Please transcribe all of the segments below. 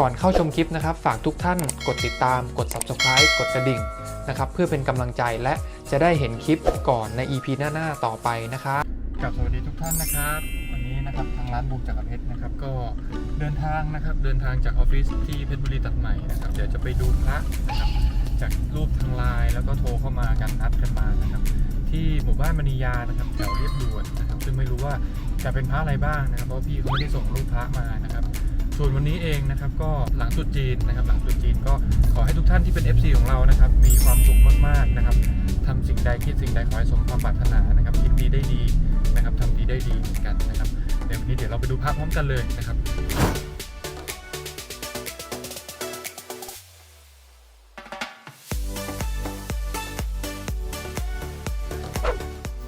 ก่อนเข้าชมคลิปนะครับ ฝากทุกท่านกดติดตาม กด subscribe กดกระดิ่งนะครับ เพื่อเป็นกำลังใจและจะได้เห็นคลิปก่อนใน EP หน้า ๆ ต่อไปนะครับกับสวัสดีทุกท่านนะครับ วันนี้นะครับทางร้านบูมจักรเพชรนะครับก็เดินทางนะครับเดินทางจากออฟฟิศที่เพชรบุรีตัดใหม่นะครับเดี๋ยวจะไปดูพระนะครับจากรูปทางไลน์แล้วก็โทรเข้ามากันนัดกันมานะครับ ที่หมู่บ้านมณียานะครับแถวเรียบด่วนนะครับซึ่งไม่รู้ว่าจะเป็นพระอะไรบ้างนะครับเพราะพี่เขาไม่ได้ส่งรูปพระมานะครับ ส่วนวันนี้เองนะครับก็หลังตรุษจีนนะครับ หลังตรุษจีนก็ขอให้ทุกท่านที่เป็น FC ของเรานะครับ มีความสุขมากๆนะครับทำสิ่งใดคิดสิ่งใดขอให้สมความปรารถนานะครับคิดดีได้ดีนะครับทำดีได้ดีเหมือนกันนะครับเดี๋ยววันนี้เดี๋ยวเราไปดูพระพร้อมกันเลยนะครับ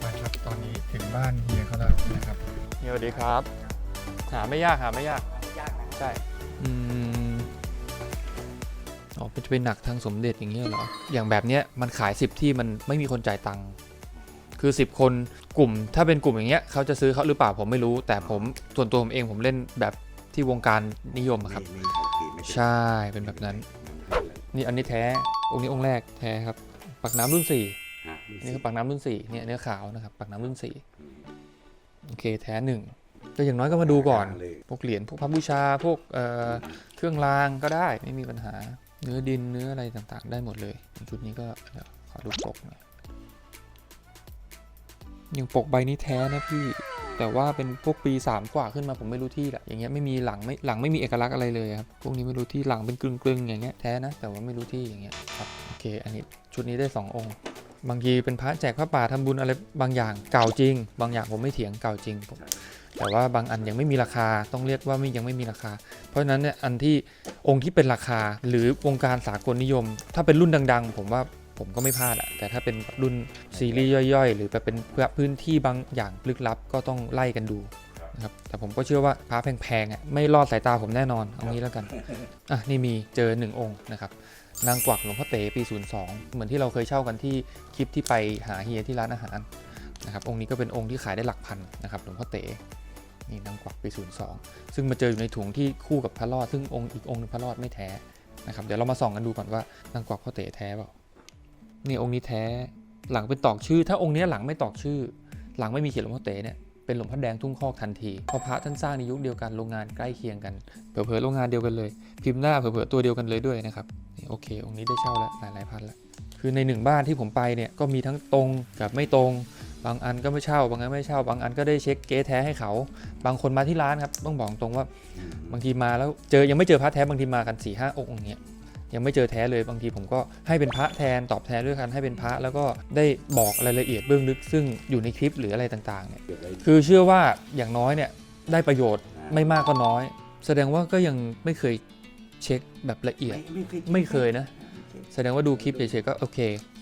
ไปครับตอนนี้ถึงบ้านเฮียเขาแล้วนะครับเฮียสวัสดีครับ หาไม่ยากหาไม่ยากยากนะ ใช่อืมอ๋อเป็นจะเป็นหนักทางสมเด็จอย่างเงี้ยเหรอ อย่างแบบเนี้ยมันขาย 10 ที่มันไม่มีคนจ่ายตังค์คือ 10 คนกลุ่ม ถ้าเป็นกลุ่มอย่างเงี้ยเขาจะซื้อเขาหรือเปล่าผมไม่รู้ แต่ผมส่วนตัวผมเองผมเล่นแบบที่วงการนิยมอะครับ ไม่ไม่โอเคไม่เป็นใช่เป็นแบบนั้น นี่อันนี้แท้องค์นี้องค์แรกแท้ครับปักน้ำรุ่น4ฮะนี่คือปักน้ำรุ่น4เนี่ยเนื้อขาวนะครับปักน้ำรุ่น4โอเค แท้หนึ่ง ก็อย่างน้อยก็มาดูก่อนเลยพวกเหรียญพวกพระบูชาพวกเอ่อเครื่องรางก็ได้ไม่มีปัญหา เนื้อดินเนื้ออะไรต่างๆ ได้หมดเลย ชุดนี้ก็เดี๋ยวขอดูปกหน่อยอย่างปกใบนี้แท้นะพี่แต่ว่าเป็นพวกปี 3 กว่าขึ้นมาผมไม่รู้ที่แหละอย่างเงี้ยไม่มีหลังไม่หลังไม่มีเอกลักษณ์อะไรเลยครับพวกนี้ไม่รู้ที่หลังเป็นกลึงๆอย่างเงี้ยแท้นะแต่ว่าไม่รู้ที่อย่างเงี้ยครับโอเค อันนี้ชุดนี้ได้สององค์ บางทีเป็นพระแจกพระป่าทำบุญอะไรบางอย่างเก่าจริง บางอย่างผมไม่เถียงเก่าจริงผม แต่ว่าบางอันยังไม่มีราคาต้องเรียกว่าไม่ยังไม่มีราคา เพราะฉะนั้นเนี่ยอันที่องค์ที่เป็นราคาหรือวงการสากลนิยม ถ้าเป็นรุ่นดัง ๆ ผมว่าผมก็ไม่พลาดอะแต่ถ้าเป็นรุ่นซีรีส์ย่อยๆ หรือแบบเป็นพื้นที่บางอย่างลึกลับก็ต้องไล่กันดูนะครับแต่ผมก็เชื่อว่าพระแพงๆอะไม่รอดสายตาผมแน่นอนเอางี้แล้วกันอะนี่มีเจอหนึ่งองค์นะครับนางกวักหลวงพ่อเต๋ปี 02 เหมือนที่เราเคยเช่ากันที่คลิปที่ไปหาเฮียที่ร้านอาหารนะครับองค์นี้ก็เป็นองค์ที่ขายได้หลักพันนะครับหลวงพ่อเต๋ นี่นางกวักปี 02 ซึ่งมาเจออยู่ในถุงที่คู่กับพระรอด ซึ่งองค์อีกองค์หนึงพระรอดไม่แท้นะครับเดี๋ยวเรามาส่องกันดูก่อนว่านางกวักพ่อเต๋แท้เปล่านี่องค์นี้แท้หลังเป็นตอกชื่อ ถ้าองค์นี้หลังไม่ตอกชื่อ หลังไม่มีเขียนหลวงพ่อเต๋เนี่ยเป็นหลวงพ่อแดงทุ่งคอกทันทีเพราะพระท่านสร้างในยุคเดียวกันโรงงานใกล้เคียงกันเผลอๆโรงงานเดียวกันเลย พิมพ์หน้าเผลอๆตัวเดียวกันเลยด้วยนะครับโอเค องค์นี้ได้เช่าแล้วหลายหลายๆพันแล้วคือในหนึ่งบ้านที่ผมไปเนี่ยก็มีทั้งตรงกับไม่ตรง บางอันก็ไม่เช่า บางอันไม่เช่า บางอันก็ได้เช็คเก๊แท้ให้เขา บางคนมาที่ร้านครับต้องบอกตรงว่าบางทีมาแล้วเจอยังไม่เจอพระแท้บางทีมากัน4ี่ห้าองค์อย่างเงี้ยยังไม่เจอแท้เลยบางทีผมก็ให้เป็นพระแทนตอบแทนด้วยกันให้เป็นพระแล้วก็ได้บอกรายละเอียดเบื้องลึก ซึ่งอยู่ในคลิปหรืออะไรต่างๆเนี่ยเก็บไว้คือเชื่อว่าอย่างน้อยเนี่ยได้ประโยชน์ไม่มากก็น้อย แสดงว่าก็ยังไม่เคยเช็คแบบละเอียดไม่เคยไม่เคยนะ แสดงว่าดูคลิปเฉยๆก็โอเค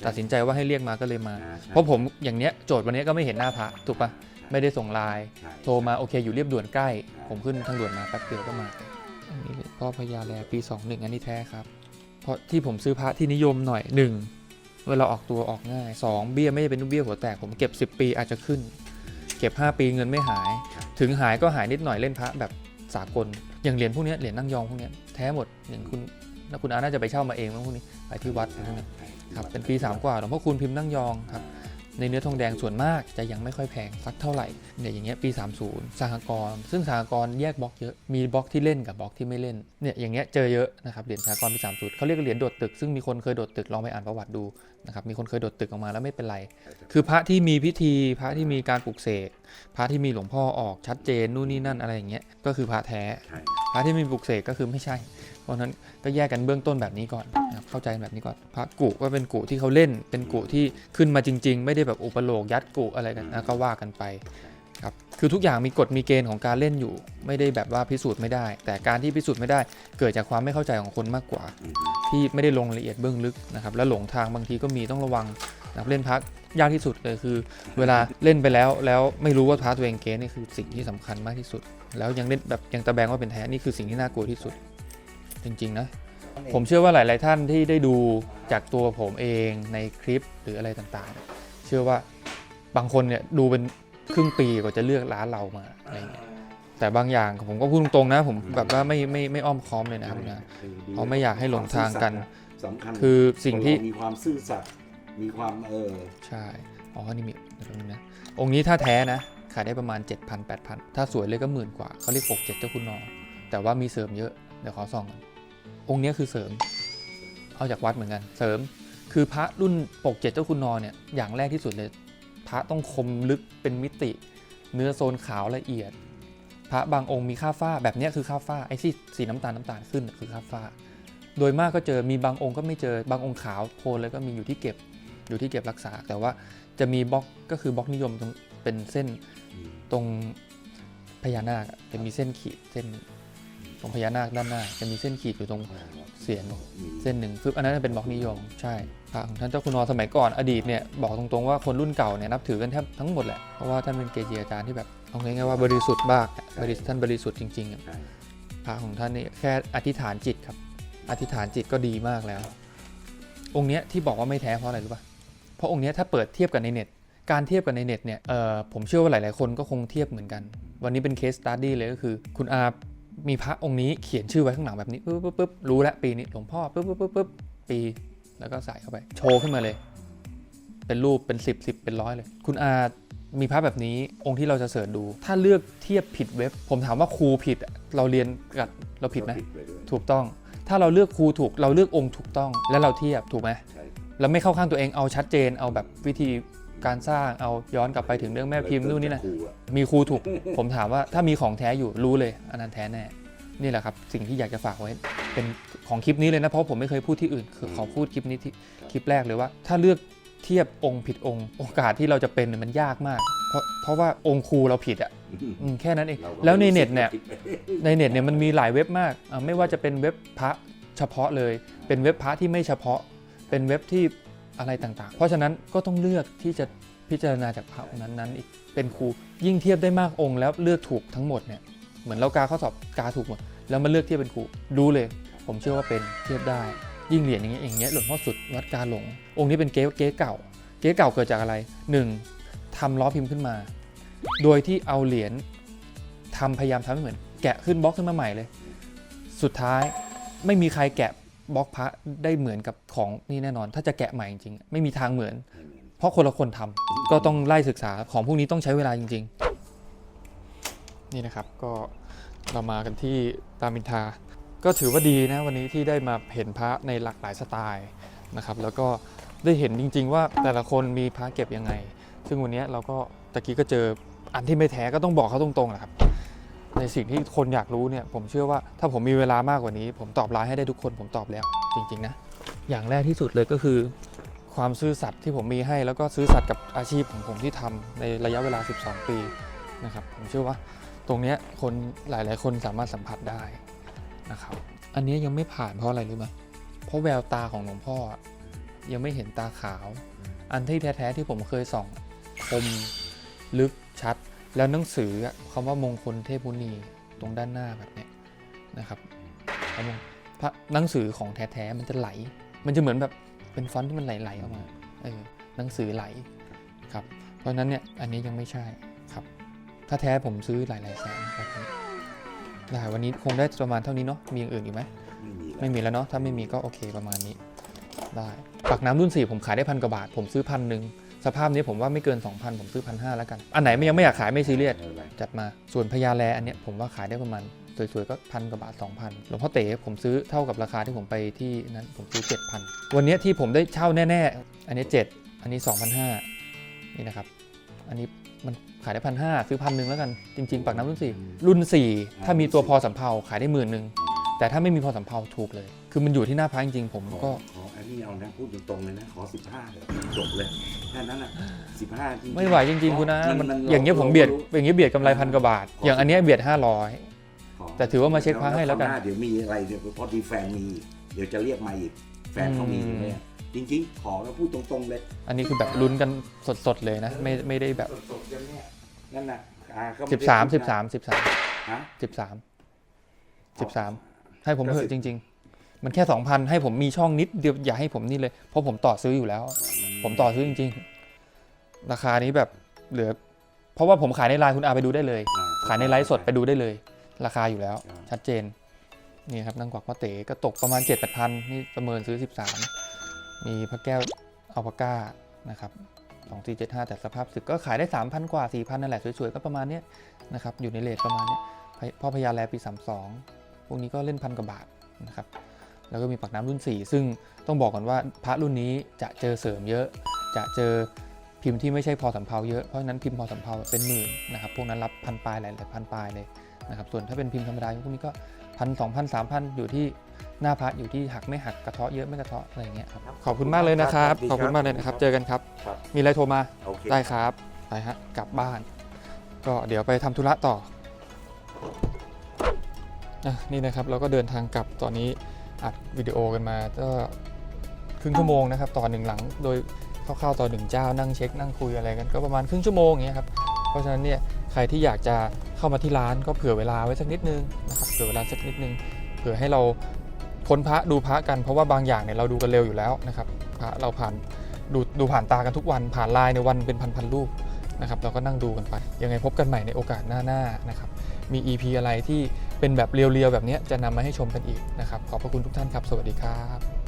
ตัดสินใจว่าให้เรียกมาก็เลยมา อ่าใช่เพราะผมอย่างเนี้ยโจทย์วันนี้ก็ไม่เห็นหน้าพระถูกปะไม่ได้ส่งไลน์ใช่ โทรมาโอเคอยู่เรียบด่วนใกล้ ผมขึ้นทางด่วนมาแป๊บเดียวก็มาอันนี้พ่อพญาแลปี 21 อันนี้แท้ครับ เพราะที่ผมซื้อพระที่นิยมหน่อย 1. เวลาออกตัวออกง่าย 2. เบี้ยไม่ได้เป็นเบี้ยหัวแตกผมเก็บ 10 ปีอาจจะขึ้น เก็บ 5 ปีเงินไม่หายถึงหายก็หายนิดหน่อยเล่นพระแบบสากล อย่างเหรียญพวกเนี้ยเหรียญนั่งยองพวกเนี้ยแท้หมดอย่างคุณ คุณอาน่าจะไปเช่ามาเองมั้งพวกนี้ไปที่วัดอะไรพวกนี้ครับเป็นปี3กว่าหลวงพ่อคูณพิมพ์นั่งยองครับในเนื้อทองแดงส่วนมากจะยังไม่ค่อยแพงสักเท่าไหร่เนี่ยอย่างเงี้ยปี 30สหกรณ์ซึ่งสหกรณ์แยกบล็อกเยอะมีบล็อกที่เล่นกับบล็อกที่ไม่เล่นเนี่ยอย่างเงี้ยเจอเยอะนะครับเหรียญสหกรณ์ปี30เขาเรียกเหรียญโดดตึก ซึ่งมีคนเคยโดดตึกลองไปอ่านประวัติดูนะครับมีคนเคยโดดตึกออกมาแล้วไม่เป็นไร คือพระที่มีพิธีพระที่มีการปลุกเสกพระที่มีหลวงพ่อออกชัดเจนนู่นนี่นั่นอะไรอย่างเงี้ยก็คือพระแท้ใช่ พระที่ไมมีปลุกเสกก็คือไม่ใช่ เพราะฉะนั้นก็แยกกันเบื้องต้นแบบนี้ก่อนนะครับเข้าใจแบบนี้ก่อน พระกุว่าเป็นกุที่เขาเล่น เป็นกุที่ขึ้นมาจริง ๆ ไม่ได้แบบอุปโลกยัดกุอะไรกันนะก็ว่ากันไป ครับคือทุกอย่างมีกฎมีเกณฑ์ของการเล่นอยู่ ไม่ได้แบบว่าพิสูจน์ไม่ได้ แต่การที่พิสูจน์ไม่ได้ เกิดจากความไม่เข้าใจของคนมากกว่าอืมที่ไม่ได้ลงรายละเอียดเบื้องลึกนะครับแล้วหลงทางบางทีก็มีต้องระวังนะครับเล่นพักยากที่สุดเลยคือ เวลาเล่นไปแล้วแล้วไม่รู้ว่าพาตัวเองเกณฑ์นี่คือสิ่งที่สำคัญมากที่สุด แล้วยังเล่นแบบยังตะแบงว่าเป็นแท้นี่คือสิ่งที่น่ากลัวที่สุด จริงๆนะผมเชื่อว่าหลาย ๆ ท่านที่ได้ดูจากตัวผมเองในคลิปหรืออะไรต่างๆเนี่ยเชื่อว่าบางคนเนี่ยดูเป็น ครึ่งปีกว่าจะเลือกร้านเรามาอะไรเงี้ยแต่บางอย่างผมก็พูดตรงๆนะ ผมแบบว่าไม่ไม่ไม่อ้อมค้อมเลยนะครับนะออดีเพราะไม่อยากให้หลงทางกัน สำคัญคือสิ่งที่คนเรามีความซื่อสัตย์มีความเออใช่อ๋อนี่มีเดี๋ยวแป๊บนึงนะองค์นี้ถ้าแท้นะขายได้ประมาณ 7,000 8,000 ถ้าสวยเลยก็หมื่นกว่าเขาเรียก6 7เจ้าคุณนอแต่ว่ามีเสริมเยอะ เดี๋ยวขอส่องก่อนองค์เนี้ยคือเสริม เอาจากวัดเหมือนกัน เสริม คือพระรุ่นปกเจ็ดเจ้าคุณนอเนี่ยอย่างแรกที่สุดเลย พระต้องคมลึกเป็นมิติ เนื้อโซนขาวละเอียด พระบางองค์มีค่าฝ้าแบบนี้คือค่าฝ้าไอ้ที่สีน้ำตาลน้ำตาลขึ้นคือค่าฝ้า โดยมากก็เจอมีบางองค์ก็ไม่เจอบางองค์ขาวโพลเลยก็มีอยู่ที่เก็บอยู่ที่เก็บรักษา แต่ว่าจะมีบล็อกก็คือบล็อกนิยมตรงเป็นเส้นตรงพญานาคจะมีเส้นขีดเส้น ตรงพญานาคด้านหน้า จะมีเส้นขีดอยู่ตรงเสียนเส้นหนึ่งปึ๊บอันนั้นเป็นบล็อกนิยมใช่พระของท่านเจ้าคุณนอสมัยก่อนอดีตเนี่ยบอกตรงๆว่าคนรุ่นเก่าเนี่ยนับถือกันแทบทั้งหมดแหละเพราะว่าท่านเป็นเกจิอาจารย์ที่แบบเอาง่ายๆว่าบริสุทธิ์มากบริสุทธิ์ท่านบริสุทธิ์จริงๆพระของท่านนี่แค่อธิษฐานจิตครับ อธิษฐานจิตก็ดีมากแล้ว องค์เนี้ยที่บอกว่าไม่แท้เพราะอะไรรู้ป่ะเพราะองค์เนี้ยถ้าเปิดเทียบกับในเน็ตการเทียบกับในเน็ตเนี่ยผมเชื่อว่าหลาย ๆ คนก็คงเทียบเหมือนกัน วันนี้เป็นเคสตัดดี้เลยก็คือ คุณอา มีพระองค์นี้เขียนชื่อไว้ข้างหลังแบบนี้ปุ๊บปุ๊บปุ๊บรู้แล้วปีนี้หลวงพ่อปุ๊บปุ๊บปุ๊บปุ๊บปีแล้วก็ใส่เข้าไป โชว์ขึ้นมาเลย เป็นรูปเป็น 10 10 เป็นร้อยเลย คุณอามีพระแบบนี้องค์ที่เราจะเสิร์ชดู ถ้าเลือกเทียบผิดเว็บ ผมถามว่าครูผิดอะเราเรียนกับเราผิดไหมก็ไปด้วยถูกต้อง ถ้าเราเลือกครูถูกเราเลือกองค์ถูกต้อง แล้วเราเทียบถูกไหมใช่แล้วไม่เข้าข้างตัวเองเอาชัดเจนเอาแบบวิธี การสร้างเอาย้อนกลับไปถึงเรื่องแม่พิมพ์นู่นนี่นะครูอมีครูถูก ผมถามว่าถ้ามีของแท้อยู่รู้เลยอันนั้นแท้แน่นี่แหละครับ สิ่งที่อยากจะฝากไว้เป็นของคลิปนี้เลยนะเพราะผมไม่เคยพูดที่อื่น คือขอพูดคลิปนี้ที่คลิปแรกเลยว่า ถ้าเลือกเทียบองค์ผิดองค์ โอกาสที่เราจะเป็นเนี่ยมันยากมาก เพราะเพราะว่าองค์ครูเราผิดอะอืมแค่นั้นเองราก็แล้วในเน็ตเนี่ยไม่รู้สึกว่าผิดไปในเน็ตเนี่ยมันมีหลายเว็บมากอ่าไม่ว่าจะเป็นเว็บพระเฉพาะเลย เป็นเว็บพระที่ไม่เฉพาะ เป็นเว็บที่ อะไรต่างๆ เพราะฉะนั้นก็ต้องเลือกที่จะพิจารณาจากพระองค์นั้นๆอีกเป็นครูยิ่งเทียบได้มากองค์ แล้วเลือกถูกทั้งหมดเนี่ยเหมือนเรากาข้อสอบกาถูกหมดแล้วมาเลือกเทียบเป็นครูรู้เลย ผมเชื่อว่าเป็นเทียบได้ ยิ่งเหรียญอย่างเงี้ยอย่างเงี้ยหลวงพ่อสุดวัดกาหลง องค์นี้เป็นเก๊เก๊เก่า เก๊เก่าเกิดจากอะไรหนึ่งทำล้อพิมพ์ขึ้นมา โดยที่เอาเหรียญทำพยายามทำให้เหมือน แกะขึ้นบล็อกขึ้นมาใหม่เลย สุดท้ายไม่มีใครแกะ บล็อกพระได้เหมือนกับของนี่แน่นอน ถ้าจะแกะใหม่จริงๆไม่มีทางเหมือน เพราะคนละคนทำก็ต้องไล่ศึกษาของพวกนี้ต้องใช้เวลาจริง ๆ นี่นะครับก็เรามากันที่รามอินทราก็ถือว่าดีนะวันนี้ที่ได้มาเห็นพระในหลากหลายสไตล์นะครับ แล้วก็ได้เห็นจริง ๆ ว่าแต่ละคนมีพระเก็บยังไง ซึ่งวันนี้เราก็ตะกี้ก็เจออันที่ไม่แท้ก็ต้องบอกเขาตรงๆแหละครับ ในสิ่งที่คนอยากรู้เนี่ยผมเชื่อว่าถ้าผมมีเวลามากกว่านี้ ผมตอบไลน์ให้ได้ทุกคนผมตอบแล้ว จริงๆนะอย่างแรกที่สุดเลยก็คือ ความซื่อสัตย์ที่ผมมีให้แล้วก็ซื่อสัตย์กับอาชีพของผมที่ทำในระยะเวลา 12 ปีนะครับผมเชื่อว่าตรงนี้คนหลาย ๆ คนสามารถสัมผัสได้นะครับอันนี้ยังไม่ผ่านเพราะอะไรรู้ไหมเพราะแววตาของหลวงพ่อยังไม่เห็นตาขาว อันที่แท้ ๆ ที่ผมเคยส่องคมลึกชัด แล้วหนังสืออะคำว่ามงคลเทพมุนีตรงด้านหน้าแบบเนี้ยนะครับเอามงพระหนังสือของแท้ๆมันจะไหล มันจะเหมือนแบบเป็นฟอนต์ที่มันไหลๆออกมาเออหนังสือไหลครับเพราะฉะนั้นเนี่ยอันนี้ยังไม่ใช่ครับถ้าแท้ผมซื้อหลายๆแสนแบบนี้ได้วันนี้คงได้ประมาณเท่านี้เนาะมีอย่างอื่นอีกไหมไม่มีแล้วไม่มีแล้วเนาะถ้าไม่มีก็โอเคประมาณนี้ได้ปากน้ำรุ่น 4 ผมขายได้พันกว่าบาท ผมซื้อพันหนึ่ง สภาพนี้ผมว่าไม่เกิน 2,000 ผมซื้อพันห้าแล้วกัน อันไหนไม่ยังไม่อยากขายไม่ซีเรียสไม่เป็นไรจัดมาส่วนพญาแลอันเนี้ยผมว่าขายได้ประมาณสวยๆก็พันกว่าบาท 2,000หลวงพ่อเต๋ผมซื้อเท่ากับราคาที่ผมไปที่นั้นผมซื้อ 7,000 วันเนี้ยที่ผมได้เช่าแน่ๆ อันนี้ 7 อันนี้ 2,500 นี่นะครับ อันนี้มันขายได้พันห้าซื้อพันหนึ่งแล้วกัน จริงๆ ปากน้ำรุ่น 4 รุ่น 4 ถ้ามีตัวพอสำเภาขายได้หมื่นหนึ่งแต่ถ้าไม่มีพอสำเภาถูกเลย คือมันอยู่ที่หน้าพระจริงๆผมขอก็ ขออันนี้เอานะพูดตรงๆเลยนะขอสิบห้าเลยจบเลยแค่นั้นอะสิบห้าจริงๆไม่ไหวจริงๆคุณนะมัมันมันอย่างเงี้ยผมเบียดอย่างเงี้ยเบียดกำไรพันกว่าบาทขออย่างอันเนี้ยเบียด 500ขอแต่ถือว่ามาเช็คพระให้แล้วกันคราวหาเดี๋ยวมีอะไรเดี๋ยวพอดีแฟนมีเดี๋ยวจะเรียกมาอีกแฟนเขามีอยู่เลยจริงๆ ขอแล้วพูดตรงๆเลย อันนี้คือแบบลุ้นกันสดๆเลยนะ ไม่ไม่ได้แบบสดๆกันเนี่ยนั่นน่ะอ่าก็ไม่13ได้พูดนะ13 13ฮะ13 13ให้ผมเถอะจริง ๆ มันแค่2,000ให้ผมมีช่องนิดเดียวอย่าให้ผมนี่เลย เพราะผมต่อซื้ออยู่แล้ว ผมต่อซื้อจริง ๆ ราคานี้แบบเหลือ เพราะว่าผมขายในไลน์คุณอาไปดูได้เลยอ่ขายในไลฟ์สดไปดูได้เลย ราคาอยู่แล้วอ่าชัดเจนนี่ครับนางกวักพ่อเต๋ก็ตกประมาณ7 8 0 0 0นี่ประเมินซื้อ 13 มีพระแก้วอัลปาก้านะครับ2475แต่สภาพสึกก็ขายได้ 3,000 กว่า 4,000 นั่นแหละ สวยๆ ก็ประมาณเนี้ยนะครับอยู่ในเลทประมาณเนี้ยพ่อพญาแลปี 32 พวกนี้ก็เล่นพันกว่าบาทนะครับ แล้วก็มีปากน้ำรุ่น 4 ซึ่งต้องบอกก่อนว่าพระรุ่นนี้จะเจอเสริมเยอะ จะเจอพิมพ์ที่ไม่ใช่พอสำเพาเยอะ เพราะฉะนั้นพิมพ์พอสำเพาเป็นหมื่นนะครับ พวกนั้นรับพันปลายหลายๆพันปลายเลยนะครับ ส่วนถ้าเป็นพิมพ์ธรรมดาพวกนี้ก็พันสองพันสามพันอยู่ที่หน้าพระอยู่ที่หักไม่หักกระเทาะเยอะไม่กระเทาะอะไรอย่างเงี้ยครับ ขอบคุณมากเลยนะครับ ขอบคุณมากเลยนะครับ เจอกันครับครับมีอะไรโทรมาโอเคได้ครับ ไปฮะ กลับบ้าน ก็เดี๋ยวไปทำธุระต่ออะนี่นะครับเราก็เดินทางกลับตอนนี้ อัดวิดีโอกันมาก็ครึ่งชั่วโมงนะครับต่อหนึ่งหลังโดยคร่าวๆต่อหนึ่งเจ้านั่งเช็คนั่งคุยอะไรกันก็ประมาณครึ่งชั่วโมงอย่างเงี้ยครับเพราะฉะนั้นเนี่ยใครที่อยากจะเข้ามาที่ร้านก็เผื่อเวลาไว้สักนิดนึงนะครับเผื่อเวลาสักนิดนึงเผื่อให้เราค้นพระดูพระกันเพราะว่าบางอย่างเนี่ยเราดูกันเร็วอยู่แล้วนะครับพระเราผ่านดูดูผ่านตากันทุกวันผ่านไลน์ในวันเป็นพันๆรูปนะครับเราก็นั่งดูกันไปยังไงพบกันใหม่ในโอกาสหน้าๆนะครับ มี EP อะไรที่เป็นแบบเรียวๆแบบนี้จะนำมาให้ชมกันอีกนะครับ ขอบพระคุณทุกท่านครับ สวัสดีครับ